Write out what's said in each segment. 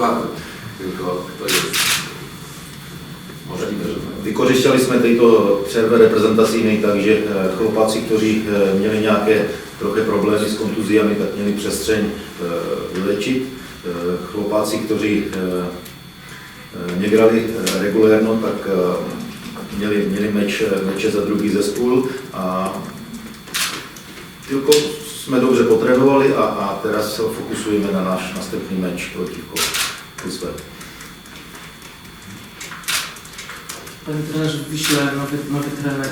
składu, tylko to jest możliwe, że jsme této přerve reprezentacyjnej tak, že eh, chlapáci, kteří eh, měli nějaké trochu problémy s kontuziami, tak měli přestřeň eh, vylečit. Chlapáci, kteří negrali regulérno, tak měli, měli meč, meče za druhý zespůl a tylko jsme dobře potrénovali a, a teraz se fokusujeme na náš następný meč proti Kusve. Panie trenerze, w Wiśle nowy, nowy trener.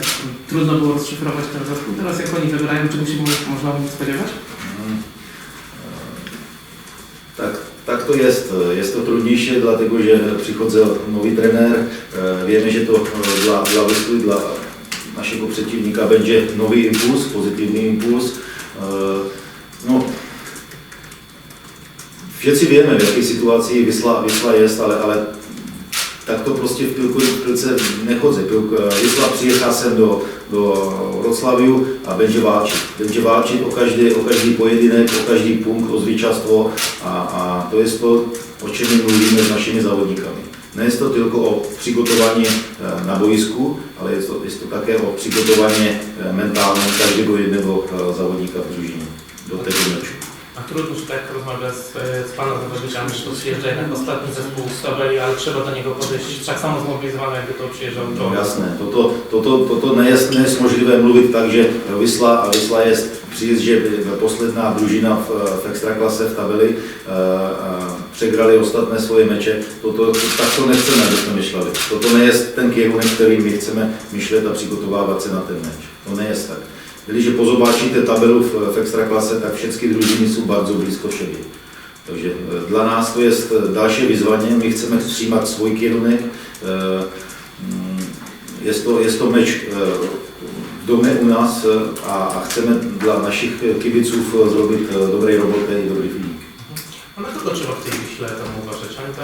Trudno było rozszyfrować ten zespół. Teraz jak oni wybierają, czego się mo- można spodziewać? Mm. Tak, tak to jest. Jest to trudniejší, dlatego že přichádzel nový trenér. Eh, Vieme, že to eh, dla, dla Wisły, dla našeho přetivníka będzie nový impuls, pozitivní impuls. Eh, No, všetci vieme, v jaké situaci Wisla, Wisla jest, ale, ale tak to prostě v Pilku, v Pilce nechodze. Pilk, Wisla přijechá sem do, do Wrocławiu a będzie válčit. Będzie válčit o každý, o každý pojedynek, o každý punkt, o zvíťazstvo a, a to je to, o čem my mluvíme s našimi závodníkami. Ne je to tylko o přigotování eh, na boisku, ale je to, je to také o přigotování eh, mentálne každého jedného eh, závodníka v družině do tego meczu. A trudno się tak rozmawia z, z Pana zawodnikami, że to przyjeżdża jednak ostatni zespół z tabeli, ale trzeba do niego podejść tak samo zmobilizowany, jakby to przyjeżdżał No do... jasné, toto, toto, toto nie jest, nie jest możliwe mluvit tak, že Wisla, a Wisla jest přijíždě posledná družina v, v extraklase v tabeli, přegrali ostatné svoje meče. Toto, to, tak to nechceme, aby jsme myšleli. Toto nie jest ten kierunek, který my chceme myšlet a přigotovávat se na ten meč. To nie jest tak. Když pozobáčíte tabelu v, v extraklase, tak všechny družiny jsou bardzo blízko siebie. Takže eh, dla nás to jest další vyzvanie. My chceme přijímat svůj kierunek. Eh, mm, Jest to, jest to meč eh, v u nás eh, a, a chceme dla našich kibiców eh, zrobić eh, dobrej robotę i dobry filmik. A na kogo trzeba w tej Wiśle tam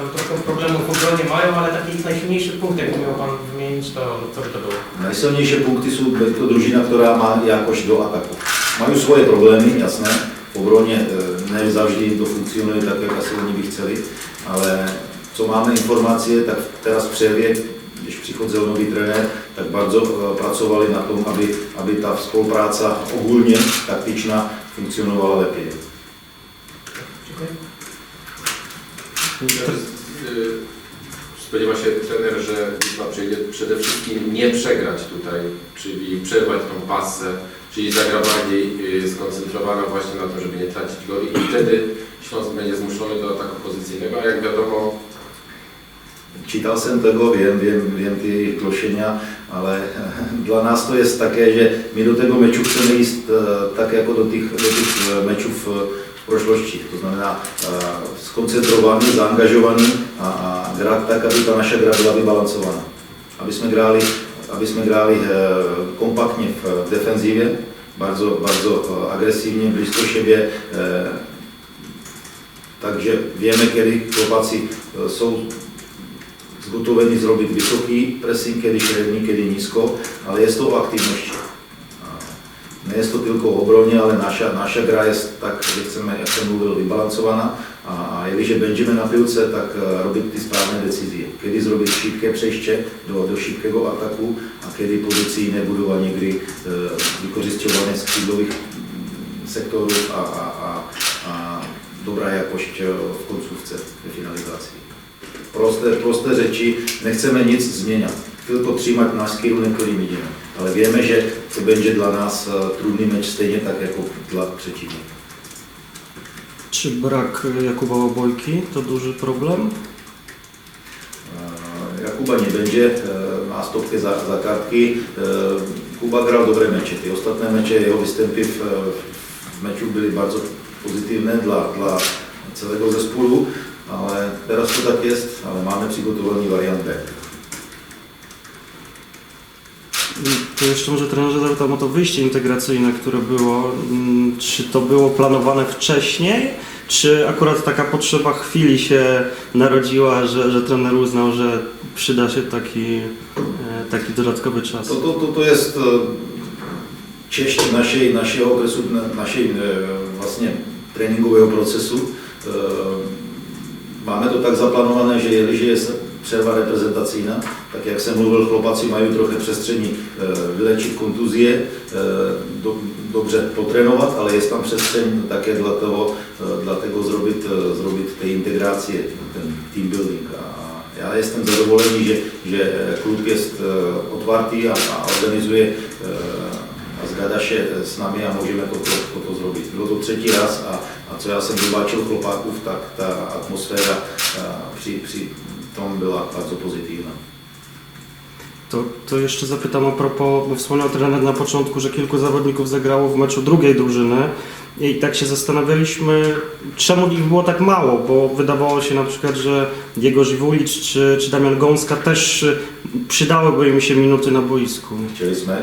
trochę problemów w obronie mają, ale taki ich najsilniejszy punkt, jakby miał Pan wymienić, to co by to było? Najsilnější punkty jsou to družina, která má jakož do ataku. Mají svoje problémy, jasné, v obroně eh, ne vždy to funkcionuje tak, jak asi oni by chceli, ale co máme informace, tak teraz v přervě, když přicházel nový trenér, tak bardzo eh, pracovali na tom, aby, aby ta spolupráca ogólně taktičná funkcionovala lepiej. Dziękuję. Y, Spodziewa się trener, że Wisła przyjdzie przede wszystkim nie przegrać tutaj, czyli przerwać tą pasę, czyli zagra bardziej y, skoncentrowana właśnie na tym, żeby nie tracić goli i wtedy Śląsk będzie zmuszony do ataku pozycyjnego, a jak wiadomo Čítal jsem tego, vím, vím, vím ty jejich plošenia, ale dla nás to je také, že my do tego meču chceme jít tak jako do těch, do těch eh, mečů prošlosti. To znamená eh, skoncentrovaný, zaangažovaný a, a hrát tak, aby ta naše hra byla vybalancovaná. Aby jsme hráli, aby jsme hráli eh, kompaktně v defenzívě, bardzo, bardzo eh, agresivně, blízko siebie, eh, takže vieme, kedy chlopaci eh, jsou zgotovení zrobiť vysoký pressing, kedy stredný, kedy nízko, ale je to o aktivnosti. A Nie je to tylko o obronie, ale nasza, nasza gra jest tak, že chceme, jak jsem mluvil, vybalancovaná a, a jestliže będziemy na piłce, tak eh, robiť ty správne decyzie. Kedy zrobiť šípke przejście do, do šípkého ataku a kedy pozycyjne budovanie hry, e, vykořisťované z křídlových mm, sektorů a, a, a, a dobrá jakość eh, v koncovce, ve finalizaci. Prosté, prosté řeči, nechceme nic změnit, tylko trzymać náš kierunek, ktorým ideme. Ale vieme, že to będzie dla nás eh, trudný meč stejně tak jako dla przeciwnika. Czy brak Jakuba Obojki to duży problem? Eh, Jakuba nie będzie, eh, má stopky za, za kartky. Eh, Kuba grał dobre mecze. Ty ostatné mecze, jeho występy w, w meczu były bardzo pozytywne dla, dla celego zespolu, ale teraz to tak jest, ale mamy przygotowany wariant B. To jeszcze może trenerze zapytam o to wyjście integracyjne, które było. Mm, Czy to było planowane wcześniej, czy akurat taka potrzeba chwili się narodziła, że, że trener uznał, że przyda się taki, e, taki dodatkowy czas? To, to, to, to jest e, część naszej, naszego okresu, na- naszej e, właśnie treningowego procesu. Máme to tak zaplánované, že jestliže je přerva reprezentacyjna, tak jak jsem mluvil, chlopaci mají trochu přestření e, vylečit kontuzie, e, do, dobře potrénovat, ale je tam přestřeń také dla toho, e, dla tego zrobit, zrobit té integraci, ten team building. A já jsem zadovolený, že, že klub je otvartý a, a organizuje a zgada się s nami a můžeme toto, toto zrobiť. Bylo to třetí raz a, a co já jsem zobačil chlopaków, tak ta atmosféra při, při tom byla bardzo pozytywna. To, to jeszcze zapytam a propos, bo wspomniał trener na początku, że kilku zawodników zagrało w meczu drugiej drużyny i tak się zastanawialiśmy, czemu ich było tak mało, bo wydawało się na przykład, że Diego Żywulicz czy, czy Damian Gąska też y, przydałyby im się minuty na boisku.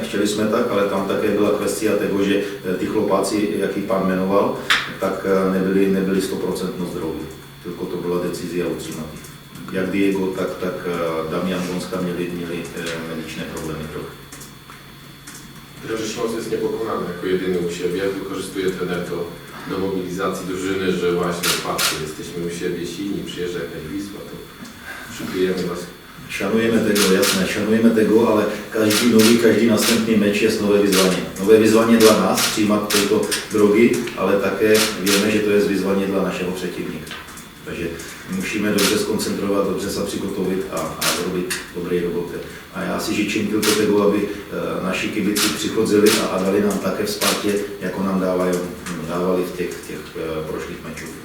Chtěli jsme tak, ale tam také byla kvestia tego, že eh, ty chlopaci, jaký pán jmenoval, tak eh, nebyli, nebyli 100% zdroví. Tylko to byla decizia utrzymať. Jak Diego, tak, tak eh, Damian Gonska měli, měli eh, medičné problémy trochu. Trener Śląsk jest niepokonany jako jedyny u siebie. Wykorzystuje trener to do mobilizacji drużyny, że właśnie patrzcie, jesteśmy u siebie silni, przyjeżdża jakaś Wisła, to przykryjemy was. Šanujeme tego, jasné, šanujeme tego, ale každý nový, každý następný meč je nové vyzvanie. Nové vyzvanie dla nás přijímat tyto drogy, ale také víme, že to je vyzvanie dla našeho přetivníka. Takže musíme dobře skoncentrovat, dobře se přigotovit a, a zrobit dobré roboty. A já si žičím tylko tego, aby eh, naši kibici přichodzili a, a dali nám také v Spartě, jako nám dávají, dávali v těch, těch eh, prošlých mečích.